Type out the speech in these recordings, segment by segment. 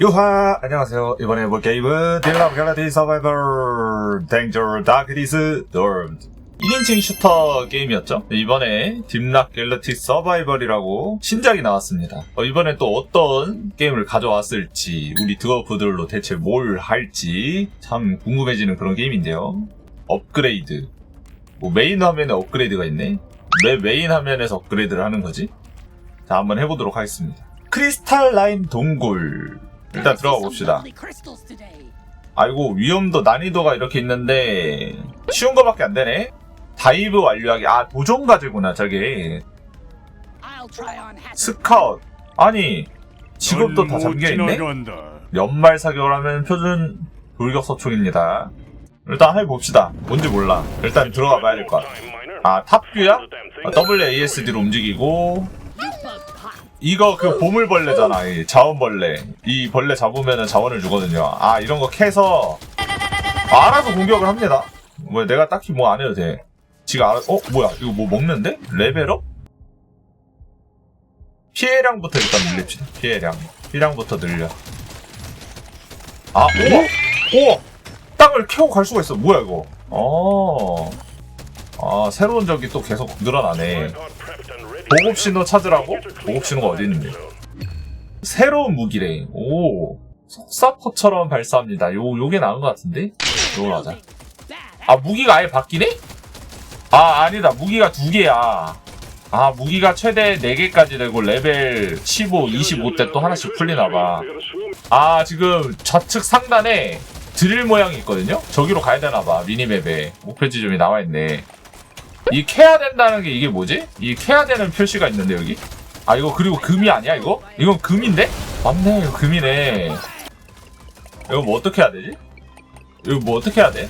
유하! 안녕하세요. 이번에 해볼 게임은 딜라 갤라티 서바이벌 댕저 다크디스 dormed 1인칭 슈터 게임이었죠? 이번에 딥락 갤러티 서바이벌이라고 신작이 나왔습니다. 어, 이번에 또 어떤 게임을 가져왔을지, 우리 드워프들로 대체 뭘 할지 참 궁금해지는 그런 게임인데요. 업그레이드. 뭐 메인 화면에 업그레이드가 있네? 왜 메인 화면에서 업그레이드를 하는 거지? 자, 한번 해보도록 하겠습니다. 크리스탈 라인 동굴. 일단 들어가 봅시다. 아이고 위험도 난이도가 이렇게 있는데 쉬운 거밖에 안 되네. 다이브 완료하기. 아 도전 과제구나 저게. 스카웃. 아니 직업도 다 잠겨 있네. 연말 사격하면 표준 돌격 소총입니다. 일단 해봅시다. 뭔지 몰라. 일단 들어가 봐야 될 것 같아. 아 탑뷰야? 아, WASD로 움직이고 이거 그 보물벌레잖아. 이 자원벌레. 이 벌레 잡으면은 자원을 주거든요. 아 이런 거 캐서 알아서 공격을 합니다. 뭐 내가 딱히 뭐 안 해도 돼. 지가 알아. 어 뭐야? 이거 뭐 먹는데? 레벨업? 피해량부터 일단 늘립시다. 피해량. 피해량부터 늘려. 아 오! 오! 땅을 캐고 갈 수가 있어. 뭐야 이거? 어. 아 새로운 적이 또 계속 늘어나네. 보급 신호 찾으라고? 보급 신호가 어디 있는데? 새로운 무기래. 오. 속사포처럼 발사합니다. 요, 요게 나은 것 같은데? 요걸 하자. 아, 무기가 아예 바뀌네? 아, 아니다. 무기가 두 개야. 아, 무기가 최대 4개까지 되고 레벨 15, 25 때 또 하나씩 풀리나봐. 아, 지금 좌측 상단에 드릴 모양이 있거든요? 저기로 가야 되나봐. 미니맵에. 목표 지점이 나와있네. 이 캐야 된다는 게 이게 뭐지? 이 캐야 되는 표시가 있는데 여기? 아 이거 그리고 금이 아니야 이거? 이건 금인데? 맞네 이거 금이네 이거 뭐 어떻게 해야 되지? 이거 뭐 어떻게 해야 돼?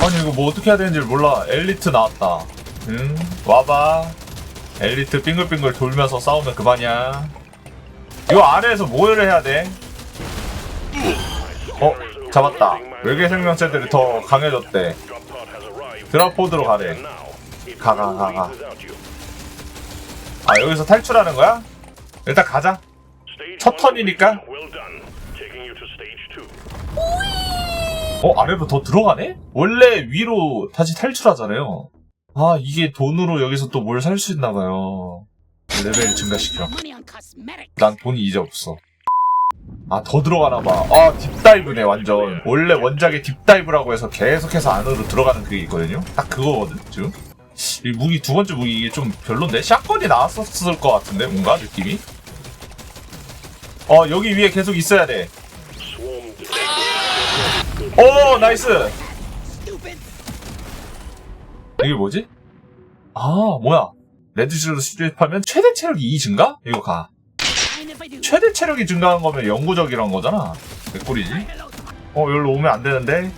아니 이거 뭐 어떻게 해야 되는지 몰라 엘리트 나왔다 응 와봐 엘리트 빙글빙글 돌면서 싸우면 그만이야 이거 아래에서 뭘 해야 돼? 어? 잡았다 외계 생명체들이 더 강해졌대 드랍포드로 가래 가, 가, 가, 가. 아 여기서 탈출하는 거야? 일단 가자. 첫 턴이니까. 어 아래로 더 들어가네? 원래 위로 다시 탈출하잖아요. 아 이게 돈으로 여기서 또 뭘 살 수 있나 봐요. 레벨 증가시켜 난 돈이 이제 없어. 아 더 들어가나 봐. 아 딥다이브네 완전. 원래 원작에 딥다이브라고 해서 계속해서 안으로 들어가는 그게 있거든요. 딱 그거거든 지금 이 무기 두 번째 무기 이게 좀 별론데? 샷건이 나왔었을 것 같은데 뭔가 느낌이? 어 여기 위에 계속 있어야 돼 오 나이스! 이게 뭐지? 아 뭐야? 레드실로 수집하면 최대 체력이 2 증가? 이거 가. 최대 체력이 증가한 거면 영구적이란 거잖아. 개꿀이지? 어 여기로 오면 안 되는데?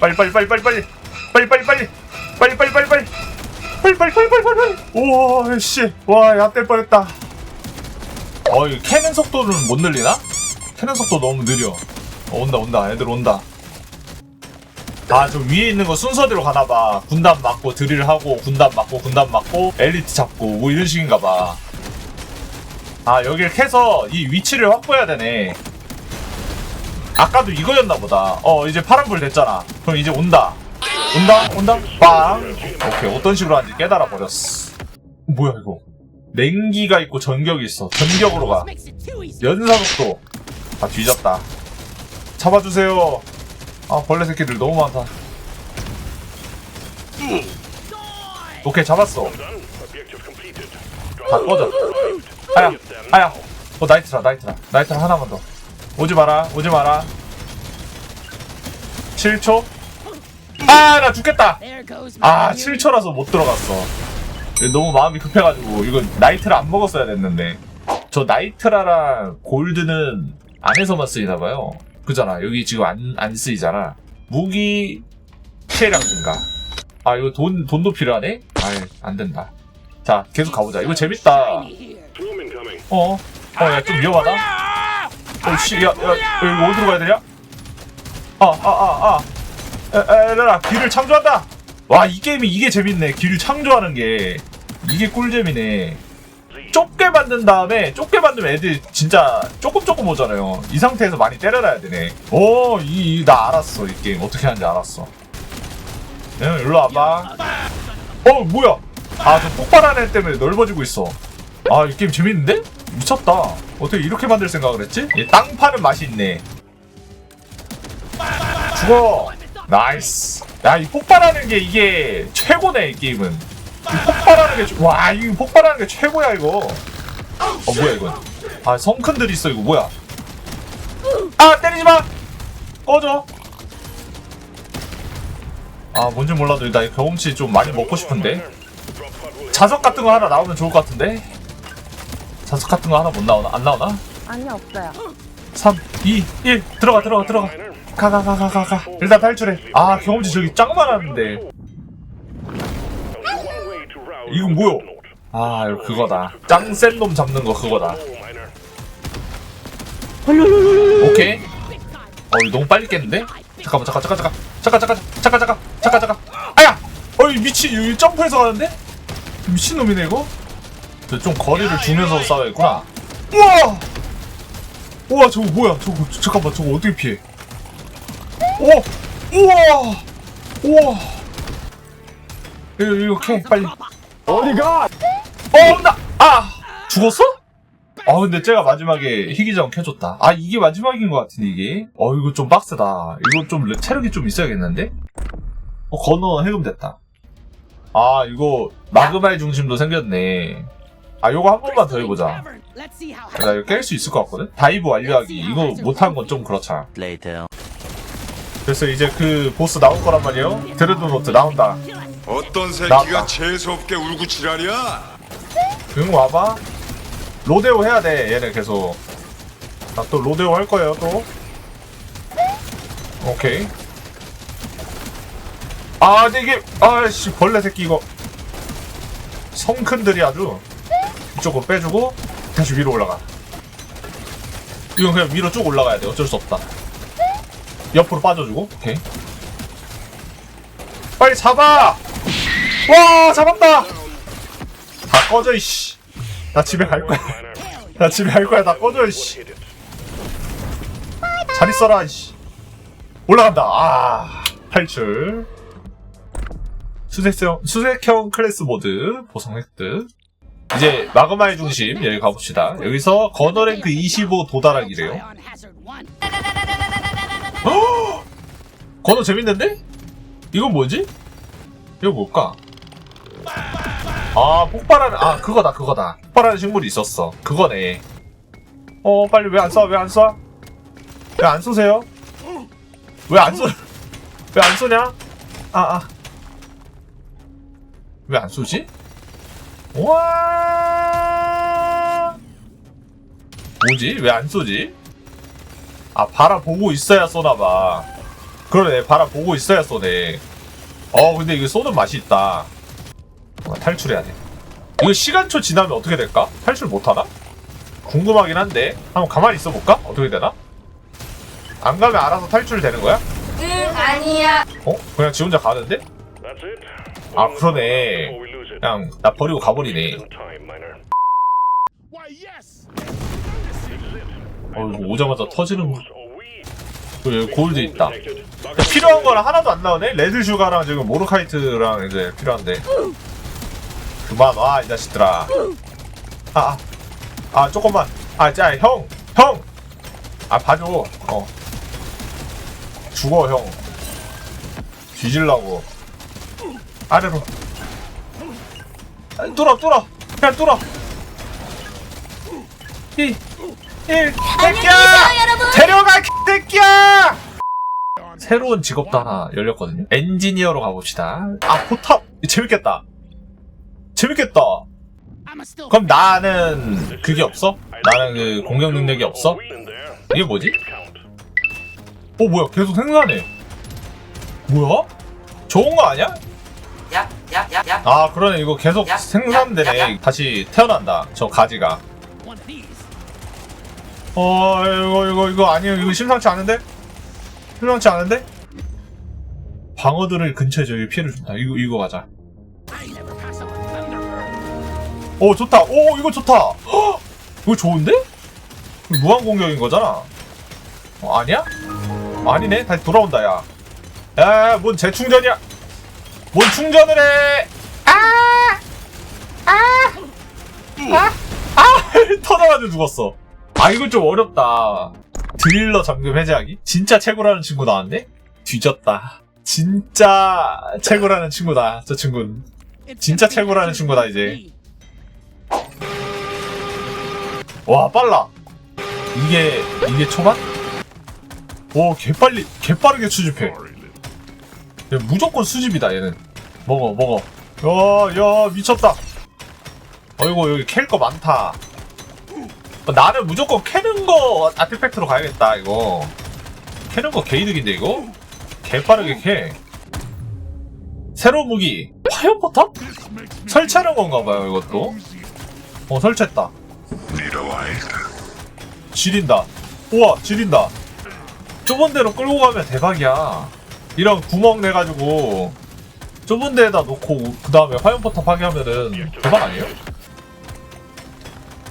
빨리 빨리 빨리 빨리 빨리 빨리 빨리 빨리. 빨리 빨리 빨리 빨리. 빨리 빨리 빨리 빨리 빨리 우와 씨와 야뗄 뻔했다. 어 이거 캐는 속도는 못 늘리나? 캐는 속도 너무 느려. 어, 온다 온다. 애들 온다. 아 저 위에 있는 거 순서대로 가나봐. 군단 맞고 드릴 하고 군단 맞고 군단 맞고 엘리트 잡고 뭐 이런 식인가봐. 아 여기를 캐서 이 위치를 확보해야 되네. 아까도 이거였나 보다. 어 이제 파란불 됐잖아. 그럼 이제 온다 온다? 온다? 빵. 오케이 어떤 식으로 하는지 깨달아 버렸어. 뭐야 이거? 냉기가 있고 전격이 있어. 전격으로 가. 연사속도. 아 뒤졌다. 잡아주세요. 아 벌레 새끼들 너무 많다. 오케이 잡았어. 다 꺼져 아야 아야. 어 나이트라 나이트라. 나이트라 하나만 더. 오지 마라 오지 마라. 7초 아 나 죽겠다. 아 7초라서 못 들어갔어. 너무 마음이 급해가지고 이거 나이트라 안 먹었어야 됐는데. 저 나이트라랑 골드는 안에서만 쓰이나봐요. 그잖아. 여기 지금 안, 안 쓰이잖아. 무기 피해량 증가. 아 이거 돈, 돈도 필요하네? 아이 안 된다. 자 계속 가보자. 이거 재밌다. 어? 어 야 좀 위험하다. 어 씨 야, 야 여기 어디로 가야 되냐? 아 아 아 아 에라라 길을 창조한다 와 이 게임이 이게 재밌네 길을 창조하는 게 이게 꿀잼이네 좁게 만든 다음에 좁게 만들면 애들이 진짜 조금 조금 오잖아요. 이 상태에서 많이 때려놔야 되네. 오, 이 나 알았어 이 게임 어떻게 하는지 알았어. 응, 일로 와봐. 어, 뭐야? 아, 저 폭발하는 애 때문에 넓어지고 있어. 아, 이 게임 재밌는데? 미쳤다. 어떻게 이렇게 만들 생각을 했지? 이땅 파는 맛이 있네. 죽어. 나이스. 야, 이 폭발하는 게 이게 최고네 이 게임은. 이 폭발하는 게, 최- 와, 이 폭발하는 게 최고야 이거. 어, 뭐야 이건? 아, 성큰들 있어 이거 뭐야? 아, 때리지 마. 꺼져. 아, 뭔지 몰라도 나 경험치 좀 많이 먹고 싶은데. 자석 같은 거 하나 나오면 좋을 것 같은데. 자석 같은 거 하나 못 나오나? 안 나오나? 아니 없어요. 3, 2, 1 들어가 들어가 들어가 가 가 가 가 가 가. 일단 탈출해. 아 경험치 저기 짱 많았는데. 이건 뭐야 아 그거다. 짱 센 놈 잡는 거 그거다. 오케이. 어 이거 너무 빨리 깼는데? 잠깐만 잠깐 잠깐 잠깐. 잠깐 잠깐 잠깐 잠깐 잠깐 잠깐. 아야! 어이 미친 여기 점프해서 가는데? 미친 놈이네 이거? 저좀 거리를 두면서 싸워야겠구나. 우와! 우와 저거 뭐야? 저거 잠깐만 저거 어떻게 피해 오 우와 우와. 이거 이거 캐 빨리. 어디가? 어 나 아 죽었어? 아 근데 쟤가 마지막에 희귀자원 켜줬다. 아 이게 마지막인 것 같은데 이게? 어 이거 좀 빡세다. 이거 좀 레- 체력이 좀 있어야겠는데? 어 건너 해금됐다. 아 이거 마그마의 중심도 생겼네. 아 요거 한 번만 더 해보자. 나 이거 깰 수 있을 것 같거든? 다이브 완료하기. 이거 못한 건 좀 그렇잖아. 그래서 이제 그 보스 나올 거란 말이에요. 드레드노트 나온다. 어떤 나왔다. 새끼가 재수없게 울고 지랄이야? 응 와봐. 로데오 해야 돼 얘네 계속. 나 또 로데오 할 거예요 또. 오케이. 아 근데 이게 아씨 벌레 새끼 이거. 성큰들이 아주. 이쪽으로 빼주고 다시 위로 올라가. 이건 그냥 위로 쭉 올라가야 돼. 어쩔 수 없다 옆으로 빠져주고. 오케이. 빨리 잡아! 와 잡았다! 다 꺼져 이씨. 나 집에 갈 거야. 나 집에 갈 거야. 다 꺼져 이씨. 잘 있어라 이씨. 올라간다. 아 탈출. 수색형 수색형 클래스 모드 보상 획득. 이제 마그마의 중심 여기 가봅시다. 여기서 거너랭크 25 도달하기래요 헉! 건어 재밌는데? 이건 뭐지? 이거 뭘까? 아 폭발하는 아 그거다 그거다 폭발하는 식물이 있었어 그거네 어 빨리 왜 안 쏴? 왜 안 쏴? 왜 안 쏘세요? 왜 안 쏘? 왜 안 쏘냐? 아 아 왜 안 쏘지? 와 뭐지? 왜 안 쏘지? 아 바라보고 있어야 쏘나봐 그러네 바라보고 있어야 쏘네 어 근데 이거 쏘는 맛이 있다 어, 탈출해야 돼 이거 시간초 지나면 어떻게 될까? 탈출 못하나? 궁금하긴 한데 한번 가만히 있어볼까? 어떻게 되나? 안 가면 알아서 탈출되는 거야? 응 아니야. 어? 그냥 지 혼자 가는데? 아 그러네 그냥 나 버리고 가버리네 어, 오자마자 터지는 거. 그 골드 있다. 야, 필요한 건 하나도 안 나오네? 레드 슈가랑 지금 모르카이트랑 이제 필요한데. 그만 와, 이 자식들아. 아, 아, 아, 조금만. 아, 자, 형! 형! 아, 봐줘. 어. 죽어, 형. 뒤질라고. 아래로. 아, 뚫어, 뚫어! 그냥 뚫어! 히! 1 새끼야 데려가 새끼야 새로운 직업도 하나 열렸거든요. 엔지니어로 가봅시다. 아 포탑! 재밌겠다. 재밌겠다. 그럼 나는 그게 없어? 나는 그 공격 능력이 없어? 이게 뭐지? 어 뭐야? 계속 생각나네. 뭐야? 좋은 거 아니야? 야, 야, 야, 야. 아 그러네. 이거 계속 생산되네. 다시 태어난다 저 가지가. 어, 이거, 이거, 이거 아니에요. 이거 심상치 않은데? 심상치 않은데? 방어들을 근처에 저기 피해를 준다. 이거, 이거 가자. 오 좋다. 오 이거 좋다. 헉! 이거 좋은데? 이거 무한 공격인 거잖아. 어, 아니야? 아니네. 다시 돌아온다 야. 야, 뭔 재충전이야? 뭔 충전을 해? 아! 아! 아! 아! 터져가지고 죽었어. 아 이거 좀 어렵다. 드릴러 잠금 해제하기? 진짜 최고라는 친구 나왔네? 뒤졌다. 진짜 최고라는 친구다. 저 친구는. 진짜 최고라는 친구다 이제. 와 빨라. 이게 이게 초반? 오 개빨리 개빠르게 수집해. 얘 무조건 수집이다 얘는. 먹어 먹어. 야야 미쳤다. 어이구 여기 캘 거 많다. 어, 나는 무조건 캐는 거 아티팩트로 가야겠다 이거. 캐는 거 개이득인데 이거? 개빠르게 캐. 새로 무기 화염 포탑? 설치하는 건가 봐요 이것도. 어 설치했다. 지린다. 우와, 지린다. 좁은 데로 끌고 가면 대박이야. 이런 구멍 내가지고 좁은 데에다 놓고 그 다음에 화염포탑 하게 하면은 대박 아니에요?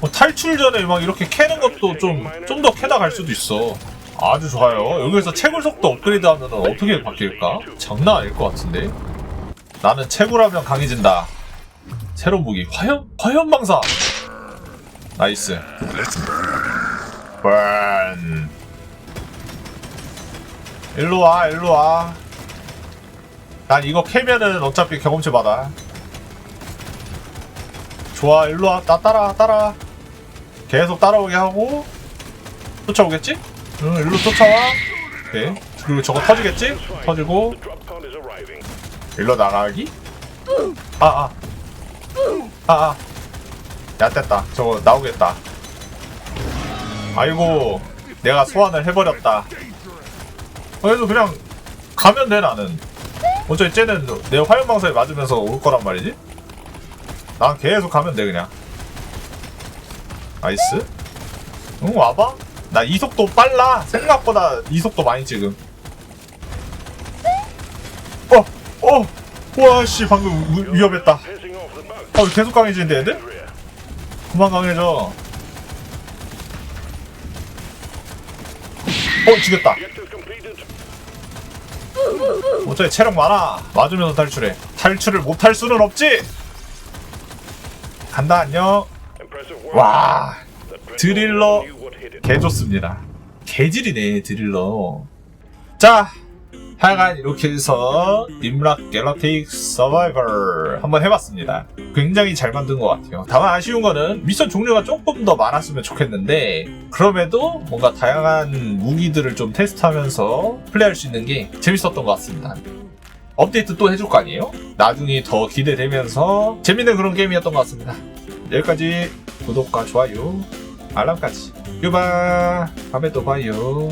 뭐 탈출 전에 막 이렇게 캐는 것도 좀 좀 더 캐다 갈 수도 있어. 아주 좋아요. 여기서 채굴 속도 업그레이드 하면 어떻게 바뀔까? 장난 아닐 것 같은데. 나는 채굴하면 강해진다. 새로운 무기 화염 화염 방사. 나이스. 번. 일로 와, 일로 와. 난 이거 캐면은 어차피 경험치 받아. 좋아, 일로 와. 나 따라, 따라. 계속 따라오게 하고. 쫓아오겠지? 응, 일로 쫓아와. 오케이. 그리고 저거 터지겠지? 터지고. 일로 나가기? 아, 아. 아, 아. 야, 됐다. 저거 나오겠다. 아이고, 내가 소환을 해버렸다. 그래도 그냥 가면 돼, 나는. 어차피 쟤는 내 화염방사에 맞으면서 올 거란 말이지? 난 계속 가면 돼, 그냥. 나이스. 응, 와봐. 나 이속도 빨라. 생각보다 이속도 많이 지금. 어, 어, 와, 씨, 방금 우- 위험했다. 어, 계속 강해지는데, 애들? 그만 강해져. 어, 죽였다. 어차피 체력 많아. 맞으면서 탈출해. 탈출을 못할 수는 없지! 간다, 안녕. 와, 드릴러 개 좋습니다. 개질이네, 드릴러. 자, 하여간 이렇게 해서 임락 갤럭틱 서바이벌 한번 해봤습니다. 굉장히 잘 만든 것 같아요. 다만 아쉬운 거는 미션 종류가 조금 더 많았으면 좋겠는데 그럼에도 뭔가 다양한 무기들을 좀 테스트하면서 플레이할 수 있는 게 재밌었던 것 같습니다. 업데이트 또 해줄 거 아니에요? 나중에 더 기대되면서 재밌는 그런 게임이었던 것 같습니다. 여기까지 구독과 좋아요, 알람까지. 유바 다음에 또 봐요.